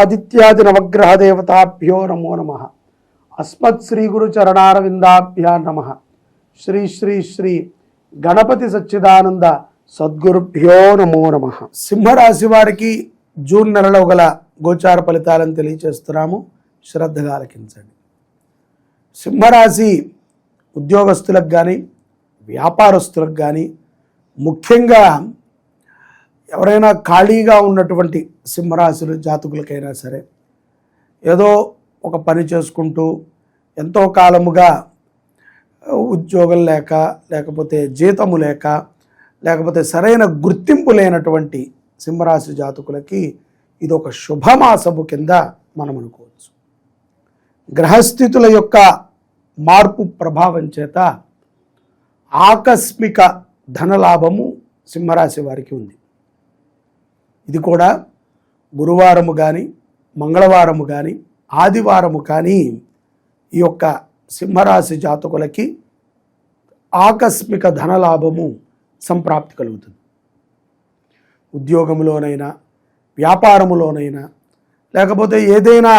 ఆదిత్యాది నవగ్రహ దేవతాభ్యో నమో నమ. అస్మత్ శ్రీ గురు చరణారవిందాభ్యా నమ. శ్రీ శ్రీ శ్రీ గణపతి సచ్చిదానంద సద్గురుభ్యో నమో నమ. సింహరాశి వారికి జూన్ నెలలో గల గోచార ఫలితాలను తెలియచేస్తున్నాము. శ్రద్ధగా ఆలకించండి. సింహరాశి ఉద్యోగస్తులకు కానీ వ్యాపారస్తులకు కానీ ముఖ్యంగా ఎవరైనా ఖాళీగా ఉన్నటువంటి సింహరాశులు జాతకులకైనా సరే ఏదో ఒక పని చేసుకుంటూ ఎంతో కాలముగా ఉద్యోగం లేక లేకపోతే జీతము లేక లేకపోతే సరైన గుర్తింపు లేనటువంటి సింహరాశి జాతకులకి ఇది ఒక శుభమాసము కింద మనం అనుకోవచ్చు. గ్రహస్థితుల యొక్క మార్పు ప్రభావం చేత ఆకస్మిక ధనలాభము సింహరాశి వారికి ఉంది. ఇది కూడా గురువారము కానీ మంగళవారము కానీ ఆదివారము కానీ ఈ యొక్క సింహరాశి జాతకులకి ఆకస్మిక ధనలాభము సంప్రాప్తి కలుగుతుంది. ఉద్యోగంలోనైనా వ్యాపారములోనైనా లేకపోతే ఏదైనా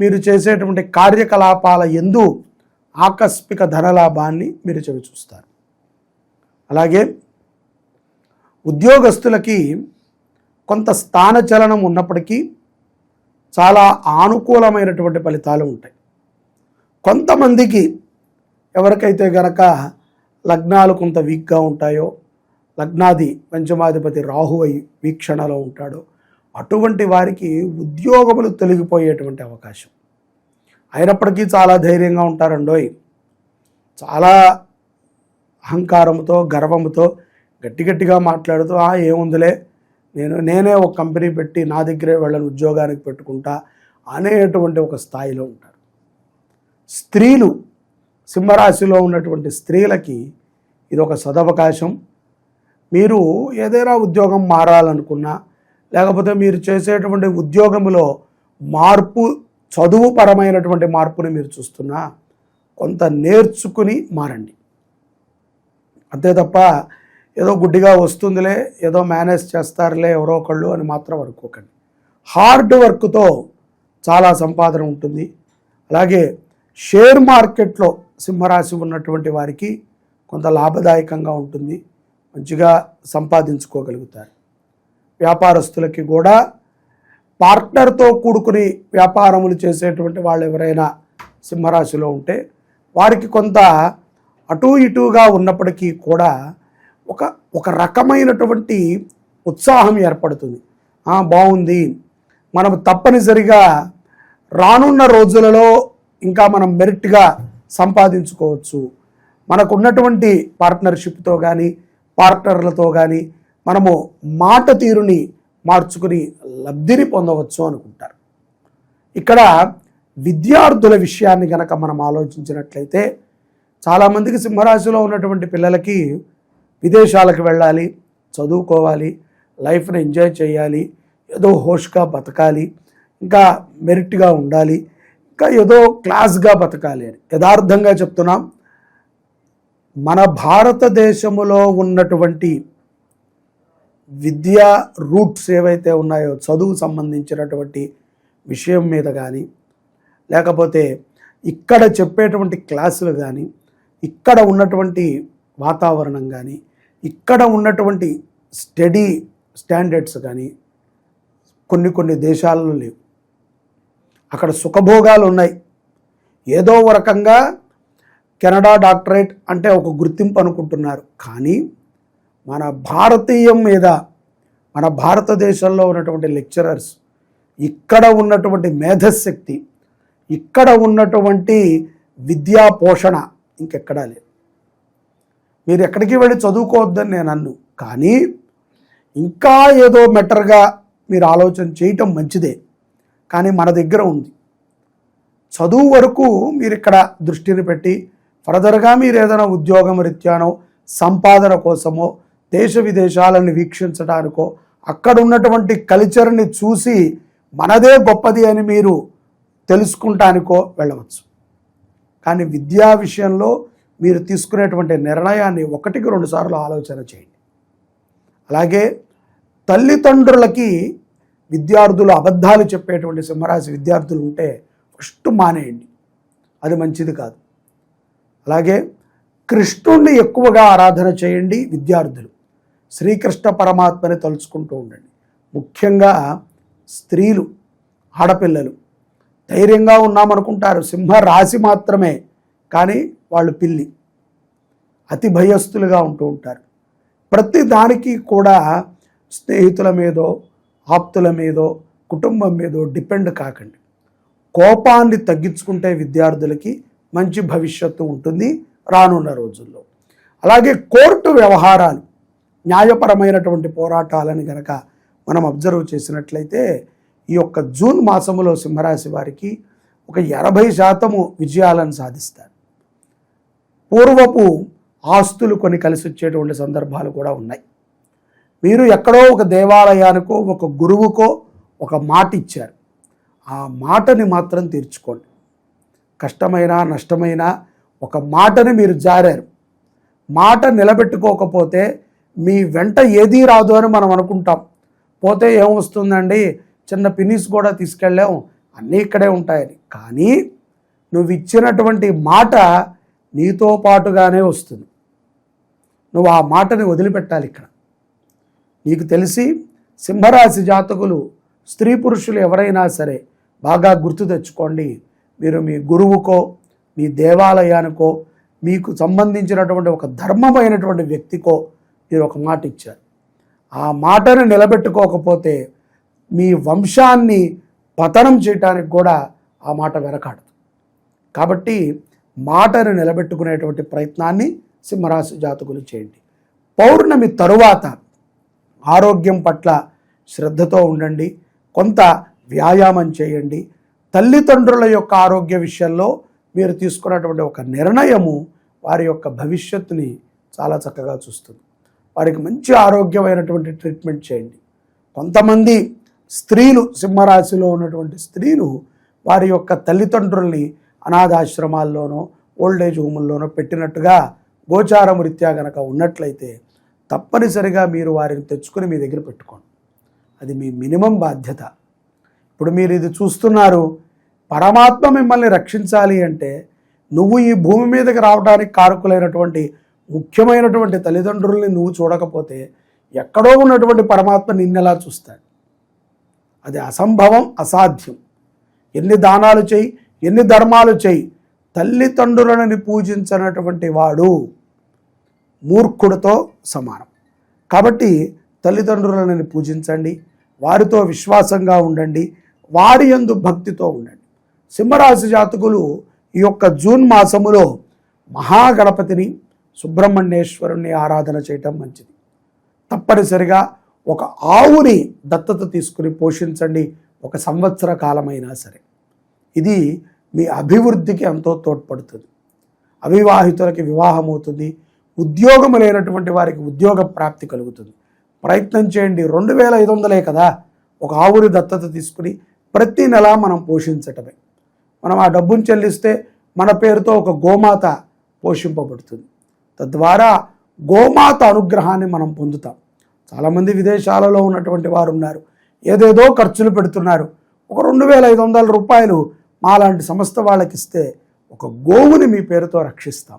మీరు చేసేటువంటి కార్యకలాపాల ఎందు ఆకస్మిక ధనలాభాన్ని మీరు చవి చూస్తారు అలాగే ఉద్యోగస్తులకి కొంత స్థానచలనం ఉన్నప్పటికీ చాలా ఆనుకూలమైనటువంటి ఫలితాలు ఉంటాయి. కొంతమందికి ఎవరికైతే గనక లగ్నాలు కొంత వీక్గా ఉంటాయో లగ్నాది పంచమాధిపతి రాహు అయి వీక్షణలో ఉంటాడో అటువంటి వారికి ఉద్యోగములు తొలగిపోయేటువంటి అవకాశం. అయినప్పటికీ చాలా ధైర్యంగా ఉంటారండోయ్. చాలా అహంకారంతో గర్వంతో గట్టి గట్టిగా మాట్లాడుతూ ఏముందిలే? నేను నేనే ఒక కంపెనీ పెట్టి నా దగ్గరే వాళ్ళని ఉద్యోగానికి పెట్టుకుంటా అనేటువంటి ఒక స్థాయిలో ఉంటారు. స్త్రీలు సింహరాశిలో ఉన్నటువంటి స్త్రీలకి ఇది ఒక సదవకాశం. మీరు ఏదైనా ఉద్యోగం మారాలనుకున్నా లేకపోతే మీరు చేసేటువంటి ఉద్యోగంలో మార్పు చదువు పరమైనటువంటి మార్పుని మీరు చూస్తున్నా కొంత నేర్చుకుని మారండి. అంతే తప్ప ఏదో గుడ్డిగా వస్తుందిలే ఏదో మేనేజ్ చేస్తారులే ఎవరో ఒకళ్ళు అని మాత్రం అనుకోకండి. హార్డ్ వర్క్తో చాలా సంపాదన ఉంటుంది. అలాగే షేర్ మార్కెట్లో సింహరాశి ఉన్నటువంటి వారికి కొంత లాభదాయకంగా ఉంటుంది. మంచిగా సంపాదించుకోగలుగుతారు. వ్యాపారస్తులకి కూడా పార్ట్నర్తో కూడుకుని వ్యాపారములు చేసేటువంటి వాళ్ళు ఎవరైనా సింహరాశిలో ఉంటే వారికి కొంత అటు ఇటుగా ఉన్నప్పటికీ కూడా ఒక ఒక రకమైనటువంటి ఉత్సాహం ఏర్పడుతుంది. బాగుంది మనం తప్పనిసరిగా రానున్న రోజులలో ఇంకా మనం మెరిట్గా సంపాదించుకోవచ్చు. మనకు ఉన్నటువంటి పార్ట్నర్షిప్తో కానీ పార్ట్నర్లతో కానీ మనము మాట తీరుని మార్చుకుని లబ్ధిని పొందవచ్చు అనుకుంటారు. ఇక్కడ విద్యార్థుల విషయాన్ని గనక మనం ఆలోచించినట్లయితే చాలామందికి సింహరాశిలో ఉన్నటువంటి పిల్లలకి విదేశాలకు వెళ్ళాలి చదువుకోవాలి లైఫ్ని ఎంజాయ్ చేయాలి ఏదో హోష్గా బతకాలి ఇంకా మెరిట్గా ఉండాలి ఇంకా ఏదో క్లాస్గా బతకాలి అని. యథార్థంగా చెప్తున్నాం మన భారతదేశములో ఉన్నటువంటి విద్యా రూట్స్ ఏవైతే ఉన్నాయో చదువు సంబంధించినటువంటి విషయం మీద కానీ లేకపోతే ఇక్కడ చెప్పేటువంటి క్లాసులు కానీ ఇక్కడ ఉన్నటువంటి వాతావరణం కానీ ఇక్కడ ఉన్నటువంటి స్టడీ స్టాండర్డ్స్ కానీ కొన్ని కొన్ని దేశాలలో లేవు. అక్కడ సుఖభోగాలు ఉన్నాయి. ఏదో ఒక రకంగా కెనడా డాక్టరేట్ అంటే ఒక గుర్తింపు అనుకుంటున్నారు. కానీ మన భారతీయం మీద మన భారతదేశంలో ఉన్నటువంటి లెక్చరర్స్ ఇక్కడ ఉన్నటువంటి మేధశక్తి ఇక్కడ ఉన్నటువంటి విద్యా పోషణ ఇంకెక్కడా లేదు. మీరు ఎక్కడికి వెళ్ళి చదువుకోవద్దని నేను అన్ను. కానీ ఇంకా ఏదో మెటర్గా మీరు ఆలోచన చేయటం మంచిదే. కానీ మన దగ్గర ఉంది. చదువు వరకు మీరు ఇక్కడ దృష్టిని పెట్టి ఫర్దర్గా మీరు ఏదైనా ఉద్యోగం రీత్యానో సంపాదన కోసమో దేశ విదేశాలను వీక్షించడానికో అక్కడ ఉన్నటువంటి కల్చర్ని చూసి మనదే గొప్పది అని మీరు తెలుసుకుంటానికో వెళ్ళవచ్చు. కానీ విద్యా విషయంలో మీరు తీసుకునేటువంటి నిర్ణయాన్ని ఒకటికి రెండు సార్లు ఆలోచన చేయండి. అలాగే తల్లిదండ్రులకి విద్యార్థులు అబద్ధాలు చెప్పేటువంటి సింహరాశి విద్యార్థులు ఉంటే ఫస్ట్ మానేయండి. అది మంచిది కాదు. అలాగే కృష్ణుణ్ణి ఎక్కువగా ఆరాధన చేయండి విద్యార్థులు. శ్రీకృష్ణ పరమాత్మని తలుచుకుంటూ ఉండండి. ముఖ్యంగా స్త్రీలు ఆడపిల్లలు. ధైర్యంగా ఉన్నామనుకుంటారు. సింహ రాశి మాత్రమే కానీ వాళ్ళు పిల్లి. అతి భయస్థులుగా ఉంటూ ఉంటారు. ప్రతి దానికి కూడా స్నేహితుల మీదో ఆప్తుల మీదో కుటుంబం మీదో డిపెండ్ కాకండి. కోపాన్ని తగ్గించుకుంటే విద్యార్థులకి మంచి భవిష్యత్తు ఉంటుంది రానున్న రోజుల్లో. అలాగే కోర్టు వ్యవహారాలు న్యాయపరమైనటువంటి పోరాటాలని గనక మనం అబ్జర్వ్ చేసినట్లయితే ఈ యొక్క జూన్ మాసంలో సింహరాశి వారికి ఒక ఎనభై శాతము విజయాలను సాధిస్తారు. పూర్వపు ఆస్తులు కొన్ని కలిసి వచ్చేటువంటి సందర్భాలు కూడా ఉన్నాయి. మీరు ఎక్కడో ఒక దేవాలయానికో ఒక గురువుకో ఒక మాట ఇచ్చారు. ఆ మాటని మాత్రం తీర్చుకోండి. కష్టమైనా నష్టమైనా ఒక మాటని మీరు జారారు. మాట నిలబెట్టుకోకపోతే మీ వెంట ఏదీ రాదు అని మనం అనుకుంటాం. పోతే ఏమొస్తుందండి? చిన్న పిన్నిస్ కూడా తీసుకెళ్ళాం. అన్నీ ఇక్కడే ఉంటాయని. కానీ నువ్వు ఇచ్చినటువంటి మాట నీతో పాటుగానే వస్తుంది. నువ్వు ఆ మాటని వదిలిపెట్టాలి ఇక్కడ. నీకు తెలిసి సింహరాశి జాతకులు స్త్రీ పురుషులు ఎవరైనా సరే బాగా గుర్తు తెచ్చుకోండి. మీరు మీ గురువుకో మీ దేవాలయానికో మీకు సంబంధించినటువంటి ఒక ధర్మమైనటువంటి వ్యక్తికో మీరు ఒక మాట ఇచ్చారు. ఆ మాటను నిలబెట్టుకోకపోతే మీ వంశాన్ని పతనం చేయటానికి కూడా ఆ మాట వెనకాడదు. కాబట్టి మాటను నిలబెట్టుకునేటువంటి ప్రయత్నాన్ని సింహరాశి జాతకులు చేయండి. పౌర్ణమి తరువాత ఆరోగ్యం పట్ల శ్రద్ధతో ఉండండి. కొంత వ్యాయామం చేయండి. తల్లిదండ్రుల యొక్క ఆరోగ్య విషయంలో మీరు తీసుకున్నటువంటి ఒక నిర్ణయము వారి యొక్క భవిష్యత్తుని చాలా చక్కగా చూస్తుంది. వారికి మంచి ఆరోగ్యమైనటువంటి ట్రీట్మెంట్ చేయండి. కొంతమంది స్త్రీలు సింహరాశిలో ఉన్నటువంటి స్త్రీలు వారి యొక్క తల్లిదండ్రుల్ని అనాథాశ్రమాల్లోనో ఓల్డేజ్ హోముల్లోనో పెట్టినట్టుగా గోచారం రీత్యా గనక ఉన్నట్లయితే తప్పనిసరిగా మీరు వారిని తెచ్చుకుని మీ దగ్గర పెట్టుకోండి. అది మీ మినిమం బాధ్యత. ఇప్పుడు మీరు ఇది చూస్తున్నారు పరమాత్మ మిమ్మల్ని రక్షించాలి అంటే నువ్వు ఈ భూమి మీదకి రావడానికి కారకులైనటువంటి ముఖ్యమైనటువంటి తల్లిదండ్రుల్ని నువ్వు చూడకపోతే ఎక్కడో ఉన్నటువంటి పరమాత్మ నిన్నెలా చూస్తాడు? అది అసంభవం అసాధ్యం. ఎన్ని దానాలు చేయి ఎన్ని ధర్మాలు చేయి? తల్లిదండ్రులని పూజించినటువంటి వాడు మూర్ఖుడితో సమానం. కాబట్టి తల్లిదండ్రులని పూజించండి వారితో విశ్వాసంగా ఉండండి వారి యందు భక్తితో ఉండండి. సింహరాశి జాతకులు ఈ యొక్క జూన్ మాసములో మహాగణపతిని సుబ్రహ్మణ్యేశ్వరుణ్ణి ఆరాధన చేయటం మంచిది. తప్పనిసరిగా ఒక ఆవుని దత్తత తీసుకుని పోషించండి ఒక సంవత్సర కాలమైనా సరే. ఇది మీ అభివృద్ధికి ఎంతో తోడ్పడుతుంది. అవివాహితులకి వివాహం అవుతుంది ఉద్యోగం లేనటువంటి వారికి ఉద్యోగ ప్రాప్తి కలుగుతుంది. ప్రయత్నం చేయండి. రెండు వేల ఐదు వందలే కదా. ఒక ఆవుని దత్తత తీసుకుని ప్రతి నెల మనం పోషించటమే. మనం ఆ డబ్బును చెల్లిస్తే మన పేరుతో ఒక గోమాత పోషింపబడుతుంది. తద్వారా గోమాత అనుగ్రహాన్ని మనం పొందుతాం. చాలామంది విదేశాలలో ఉన్నటువంటి వారు ఉన్నారు. ఏదేదో ఖర్చులు పెడుతున్నారు. ఒక రెండు వేల ఐదు వందల రూపాయలు మాలాంటి సంస్థ వాళ్ళకి ఇస్తే ఒక గోవుని మీ పేరుతో రక్షిస్తాం.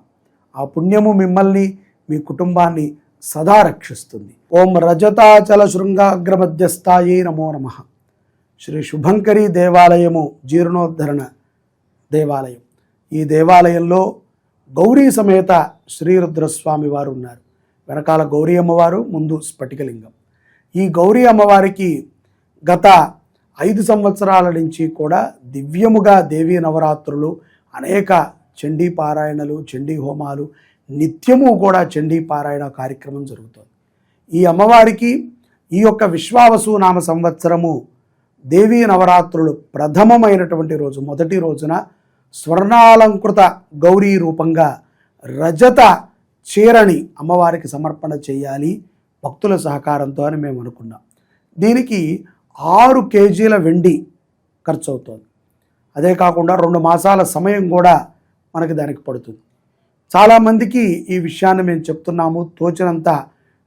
ఆ పుణ్యము మిమ్మల్ని మీ కుటుంబాన్ని సదా రక్షిస్తుంది. ఓం రజతాచల శృంగాగ్రమధ్యస్థాయి నమో నమ. శ్రీ శుభంకరి దేవాలయము జీర్ణోద్ధరణ దేవాలయం. ఈ దేవాలయంలో గౌరీ సమేత శ్రీరుద్రస్వామి వారు ఉన్నారు. వెనకాల గౌరీ అమ్మవారు ముందు స్ఫటికలింగం. ఈ గౌరీ అమ్మవారికి గత ఐదు సంవత్సరాల నుంచి కూడా దివ్యముగా దేవీ నవరాత్రులు అనేక చండీ పారాయణలు చండీ హోమాలు నిత్యము కూడా చండీ పారాయణ కార్యక్రమం జరుగుతుంది. ఈ అమ్మవారికి ఈ యొక్క విశ్వావసు నామ సంవత్సరము దేవీ నవరాత్రులు ప్రథమమైనటువంటి రోజు. మొదటి రోజున స్వర్ణాలంకృత గౌరీ రూపంగా రజత చీరని అమ్మవారికి సమర్పణ చేయాలి భక్తుల సహకారంతో అని మేము అనుకున్నాం. దీనికి ఆరు కేజీల వెండి ఖర్చు అవుతుంది అదే కాకుండా రెండు మాసాల సమయం కూడా మనకి దానికి పడుతుంది. చాలామందికి ఈ విషయాన్ని మేము చెప్తున్నాము. తోచినంత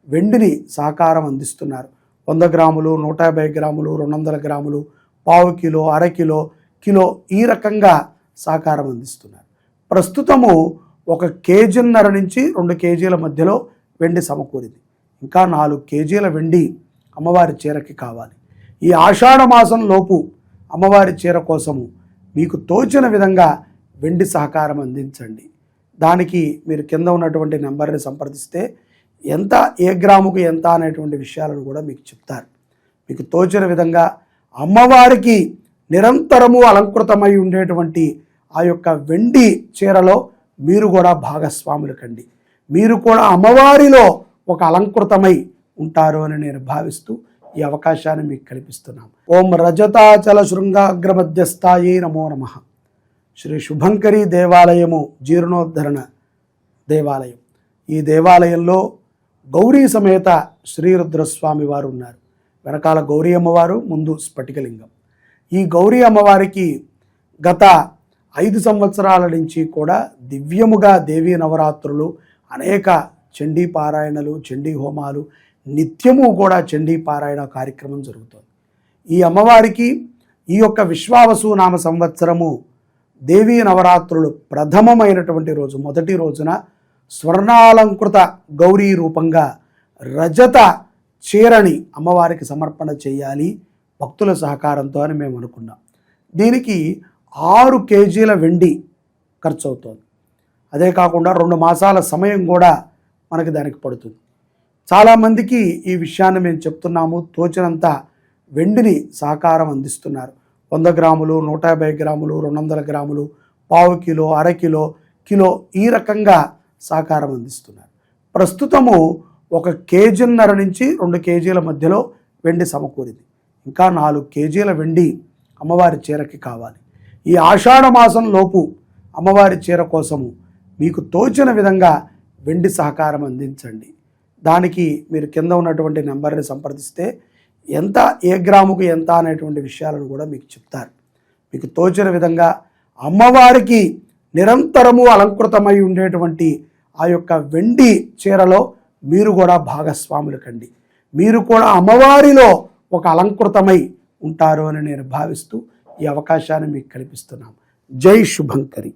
వెండిని సహకారం అందిస్తున్నారు. వంద గ్రాములు నూట యాభై గ్రాములు రెండు వందల గ్రాములు పావు కిలో అర కిలో కిలో ఈ రకంగా సహకారం అందిస్తున్నారు. ప్రస్తుతము ఒక కేజీన్నర నుంచి రెండు కేజీల మధ్యలో వెండి సమకూరింది. ఇంకా నాలుగు కేజీల వెండి అమ్మవారి చీరకి కావాలి. ఈ ఆషాఢమాసంలోపు అమ్మవారి చీర కోసము మీకు తోచిన విధంగా వెండి సహకారం అందించండి. దానికి మీరు కింద ఉన్నటువంటి నెంబర్ని సంప్రదిస్తే ఎంత ఏ గ్రాముకు ఎంత అనేటువంటి విషయాలను కూడా మీకు చెప్తారు. మీకు తోచిన విధంగా అమ్మవారికి నిరంతరము అలంకృతమై ఉండేటువంటి ఆ యొక్క వెండి చీరలో మీరు కూడా భాగస్వాములు కండి. మీరు కూడా అమ్మవారిలో ఒక అలంకృతమై ఉంటారు అని నేను భావిస్తూ ఈ అవకాశాన్ని మీకు కల్పిస్తున్నాం ఓం రజతాచల శృంగాగ్రమధ్యస్థాయి నమో నమ. శ్రీ శుభంకరి దేవాలయము జీర్ణోద్ధరణ దేవాలయం. ఈ దేవాలయంలో గౌరీ సమేత శ్రీరుద్రస్వామి వారు ఉన్నారు. వెనకాల గౌరీ అమ్మవారు ముందు స్ఫటికలింగం. ఈ గౌరీ అమ్మవారికి గత ఐదు సంవత్సరాల నుంచి కూడా దివ్యముగా దేవీ నవరాత్రులు అనేక చండీ పారాయణలు చండీ హోమాలు నిత్యము కూడా చండీ పారాయణ కార్యక్రమం జరుగుతుంది. ఈ అమ్మవారికి ఈ యొక్క విశ్వావసు నామ సంవత్సరము దేవీ నవరాత్రులు ప్రథమమైనటువంటి రోజు. మొదటి రోజున స్వర్ణాలంకృత గౌరీ రూపంగా రజత చీరని అమ్మవారికి సమర్పణ చేయాలి భక్తుల సహకారంతో అని మేము అనుకున్నాం. దీనికి ఆరు కేజీల వెండి ఖర్చు అవుతుంది అదే కాకుండా రెండు మాసాల సమయం కూడా మనకి దానికి పడుతుంది. చాలామందికి ఈ విషయాన్ని మేము చెప్తున్నాము. తోచినంత వెండిని సహకారం అందిస్తున్నారు. వంద గ్రాములు నూట యాభై గ్రాములు రెండు వందల గ్రాములు పావు కిలో అర కిలో కిలో ఈ రకంగా సహకారం అందిస్తున్నారు. ప్రస్తుతము ఒక కేజీన్నర నుంచి రెండు కేజీల మధ్యలో వెండి సమకూరింది. ఇంకా నాలుగు కేజీల వెండి అమ్మవారి చీరకి కావాలి. ఈ ఆషాఢ మాసం లోపు అమ్మవారి చీర కోసము మీకు తోచిన విధంగా వెండి సహకారం అందించండి. దానికి మీరు కింద ఉన్నటువంటి నెంబర్ని సంప్రదిస్తే ఎంత ఏ గ్రాముకు ఎంత అనేటువంటి విషయాలను కూడా మీకు చెప్తారు. మీకు తోచిన విధంగా అమ్మవారికి నిరంతరము అలంకృతమై ఉండేటువంటి ఆ యొక్క వెండి చీరలో మీరు కూడా భాగస్వాములు కండి మీరు కూడా అమ్మవారిలో ఒక అలంకృతమై ఉంటారు అని నేను భావిస్తూ ఈ అవకాశాన్ని మీకు కల్పిస్తున్నాం జై శుభంకరి.